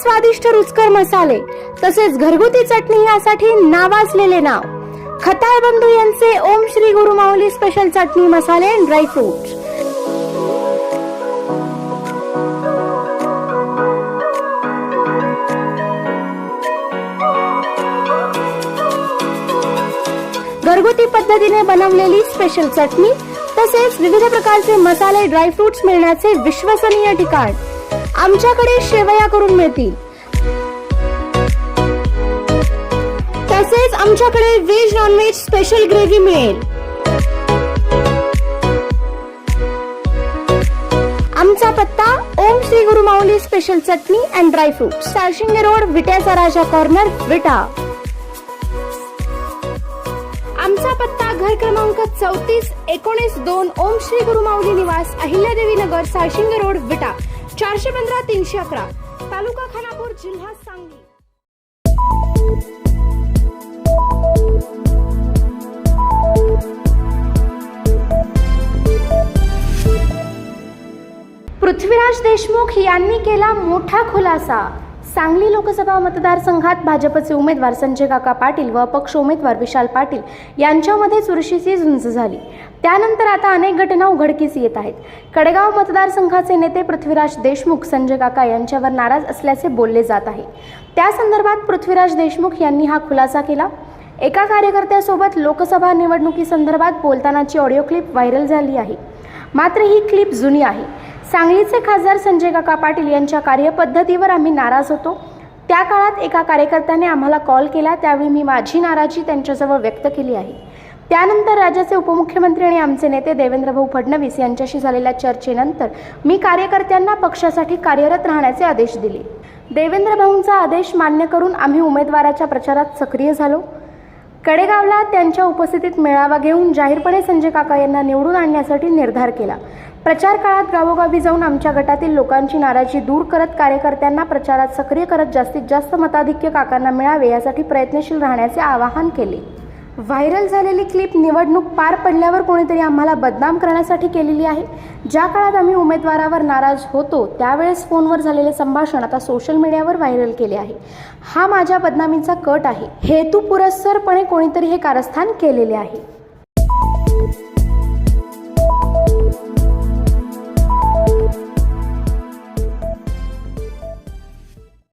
स्वादिष्ट रुचकर मसाले तसेच घरगुती चटणी यासाठी नावाजलेले नाव. खताळ बंधू यांचे ओम श्री गुरु माऊली स्पेशल चटणी मसाले ड्रायफ्रूट घरगुती पद्धतीने बनवलेली स्पेशल चटणी तसेच विविध प्रकारचे मसाले ड्रायफ्रुट्स मिळण्याचे विश्वसनीय ठिकाण. आमच्याकडे शेवया करून मिळतील. तसेच आमच्याकडे व्हेज नॉनव्हेज स्पेशल ग्रेव्ही मिळेल. आमचा पत्ता Om Shri Guru Mauli special chutney and dry fruit Sarshinge road विट्याचा राजा कॉर्नर विटा. आमचा पत्ता घर क्रमांक चौतीस एकोणीस दोन ओम श्री गुरु माऊली निवास अहिल्यादेवी नगर सारशिंगे रोड विटा. चारशे पंधरा तीनशे अकरा. तालुका खानापूर जिल्हा सांगली. पृथ्वीराज देशमुख यांनी केला मोठा खुलासा. सांगली लोकसभा मतदारसंघात भाजपचे उमेदवार संजय काका पाटील व अपक्ष उमेदवार विशाल पाटील यांच्यामध्ये चुरशीची झुंज झाली. त्यानंतर आता अनेक घटना उघडकीस येत आहेत. कडेगाव मतदारसंघाचे नेते पृथ्वीराज देशमुख संजय काका यांच्यावर नाराज असल्याचे बोलले जात आहे. त्या संदर्भात पृथ्वीराज देशमुख यांनी हा खुलासा केला. एका कार्यकर्त्यासोबत लोकसभा निवडणुकीसंदर्भात बोलतानाची ऑडिओ क्लिप व्हायरल झाली आहे. मात्र ही क्लिप जुनी आहे. सांगलीचे खासदार संजय काका पाटील यांच्या कार्यपद्धतीवर आम्ही नाराज होतो. त्या काळात एका कार्यकर्त्याने आम्हाला कॉल केला त्यावेळी मी माझी नाराजी त्यांच्याजवळ व्यक्त केली आहे. त्यानंतर राज्याचे उपमुख्यमंत्री आणि आमचे नेते देवेंद्रभाऊ फडणवीस यांच्याशी झालेल्या चर्चेनंतर मी कार्यकर्त्यांना पक्षासाठी कार्यरत राहण्याचे आदेश दिले. देवेंद्र भाऊंचा आदेश मान्य करून आम्ही उमेदवाराच्या प्रचारात सक्रिय झालो. कडेगावला त्यांच्या उपस्थितीत मेळावा घेऊन जाहीरपणे संजय काका यांना निवडून आणण्यासाठी निर्धार केला. प्रचार काळात गावोगावी जाऊन आमच्या गटातील लोकांची नाराजी दूर करत कार्यकर्त्यांना प्रचारात सक्रिय करत जास्तीत जास्त मताधिक्य काकांना मिळावे यासाठी प्रयत्नशील राहण्याचे आवाहन केले. व्हायरल झालेली क्लिप निवडणूक पार पडल्यावर कोणीतरी आम्हाला बदनाम करण्यासाठी केलेली आहे. ज्या काळात आम्ही उमेदवारावर नाराज होतो त्यावेळेस फोनवर झालेले संभाषण आता सोशल मीडियावर व्हायरल केले आहे. हा माझ्या बदनामीचा कट आहे. हेतुपुरस्सरपणे कोणीतरी हे कारस्थान केलेले आहे.